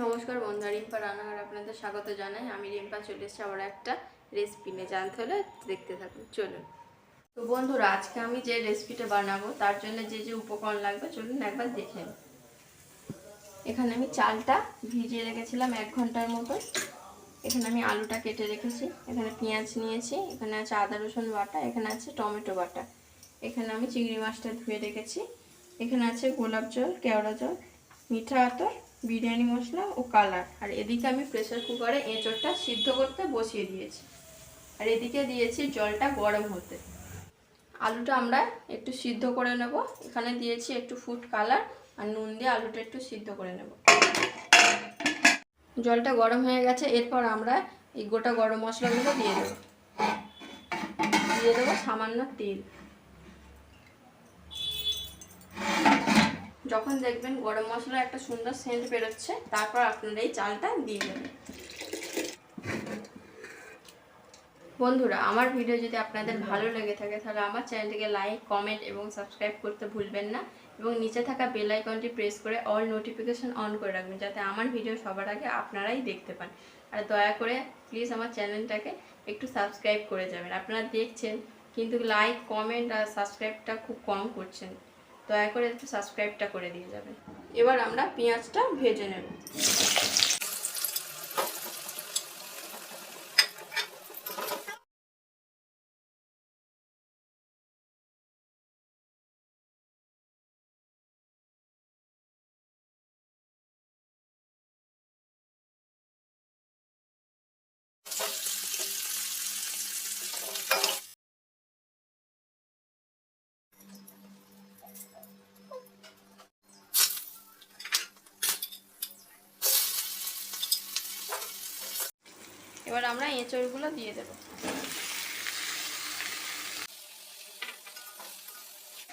নমস্কার বন্ধুরা রিম্পা রান্নাঘর আপনাদের স্বাগত জানাই। আমি রিম্পা, চলে এসেছি আবার একটা রেসিপি নিয়ে। জানতে হলে দেখতে থাকুন। চলুন। তো বন্ধুরা, আজকে আমি যে রেসিপিটা বানাবো, তার জন্য যে যে উপকরণ লাগবে, চলুন একবার দেখে। এখানে আমি চালটা ভিজিয়ে রেখেছিলাম এক ঘণ্টার মতো এখানে আমি আলুটা কেটে রেখেছি। এখানে পেঁয়াজ নিয়েছি, এখানে আছে আদা, রসুন বাটা, এখানে আছে টমেটো বাটা। এখানে আমি চিংড়ি মাছটা ধুয়ে রেখেছি। এখানে আছে গোলাপ জল, কেওড়া জল, মিঠা আতর বিরিয়ানি মশলা ও কালার। আর এদিকে আমি প্রেসার কুকারে এঁচড়টা সিদ্ধ করতে বসিয়ে দিয়েছি। আর এদিকে দিয়েছি জলটা গরম হতে। আলুটা আমরা একটু সিদ্ধ করে নেব। এখানে দিয়েছি একটু ফুড কালার আর নুন দিয়ে আলুটা একটু সিদ্ধ করে নেব। জলটা গরম হয়ে গেছে, এরপর আমরা এই গোটা গরম মশলাগুলো দিয়ে দেবো। দিয়ে দেবো সামান্য তেল। যখন দেখবেন গরম মশলা একটা সুন্দর সেন্ট বেরোচ্ছে, তারপর আপনারা এই চালটা দিয়ে দেবেন। বন্ধুরা, আমার ভিডিও যদি আপনাদের ভালো লেগে থাকে, তাহলে আমার চ্যানেলটিকে লাইক কমেন্ট এবং সাবস্ক্রাইব করতে ভুলবেন না এবং নিচে থাকা বেল আইকনটি প্রেস করে অল নোটিফিকেশন অন করে রাখবেন, যাতে আমার ভিডিও সবার আগে আপনারাই দেখতে পান। আর দয়া করে প্লিজ আমার চ্যানেলটাকে একটু সাবস্ক্রাইব করে যাবেন। আপনারা দেখছেন, কিন্তু লাইক কমেন্ট আর সাবস্ক্রাইবটা খুব কম করছেন। দয়া করে একটু সাবস্ক্রাইবটা করে দিয়ে যাবে এবার আমরা পেঁয়াজটা ভেজে নেব। এবার আমরা এঁচড়গুলো দিয়ে দেব।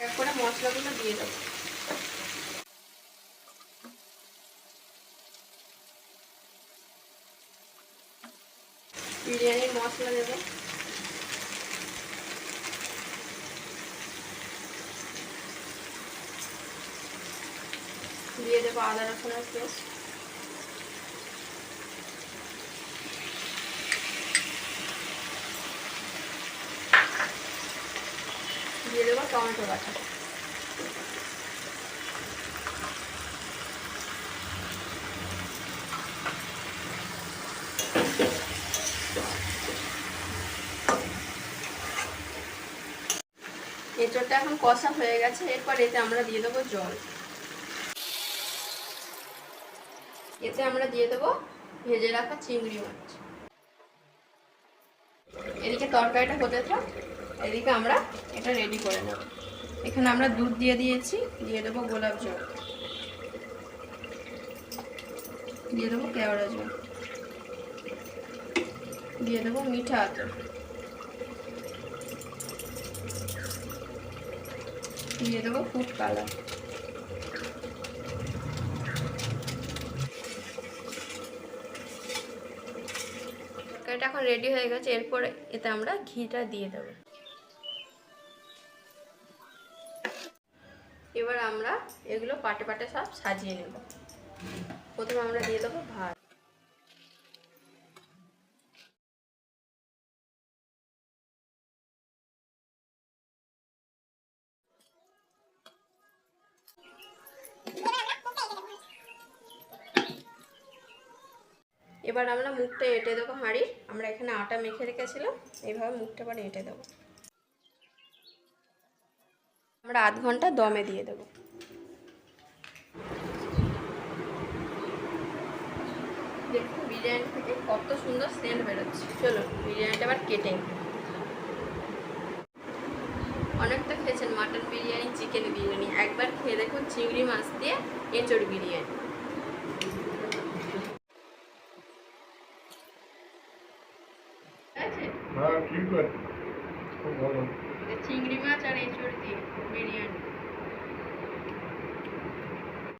এক মশলাগুলো দিয়ে দেবো। বিরিয়ানির মশলা দেবো। দিয়ে দেবো আদা রসুনের পেস্ট দিয়ে দেবো টমেটো এখন কষা হয়ে গেছে, এরপর এতে আমরা দিয়ে দেবো জল। এতে আমরা দিয়ে দেবো ভেজে রাখা চিংড়ি মাছ। এদিকে তরকারিটা হতে থাক। এদিকে আমরা এটা রেডি করে নেব। এখানে আমরা দুধ দিয়ে দিয়েছি, দিয়ে দেবো গোলাপ জল। দিয়ে দেবো কেওড়া জল। দিয়ে দেবো মিঠা আতর দিয়ে দেবো ফুড কালার। তরকারিটা এখন রেডি হয়ে গেছে, এরপরে এতে আমরা ঘিটা দিয়ে দেবো। আমরা এগুলো পাটে পাটে সব সাজিয়ে নেব। প্রথমে আমরা দিয়ে দেবো ভাত। এবার আমরা মুখটা এঁটে দেবো হাঁড়ি। আমরা এখানে আটা মেখে রেখেছিলাম, এইভাবে মুখটা এবার এঁটে দেবো। আমরা আধ ঘণ্টা দমে দিয়ে দেবো। দেখুন বিরিয়ানি থেকে কত সুন্দর সেন্ট বেরোচ্ছে। চলো বিরিয়ানিটা আবার কেটে নিই। অনেক খেয়েছেন মাটন বিরিয়ানি চিকেন বিরিয়ানি। একবার খেয়ে দেখুন চিংড়ি মাছ দিয়ে এঁচড় বিরিয়ানি। ঠিক আছে হ্যাঁ ঠিক আছে। খুব ভালো। চিংড়ি মাছ আর এঁচড় দিয়ে বিরিয়ানি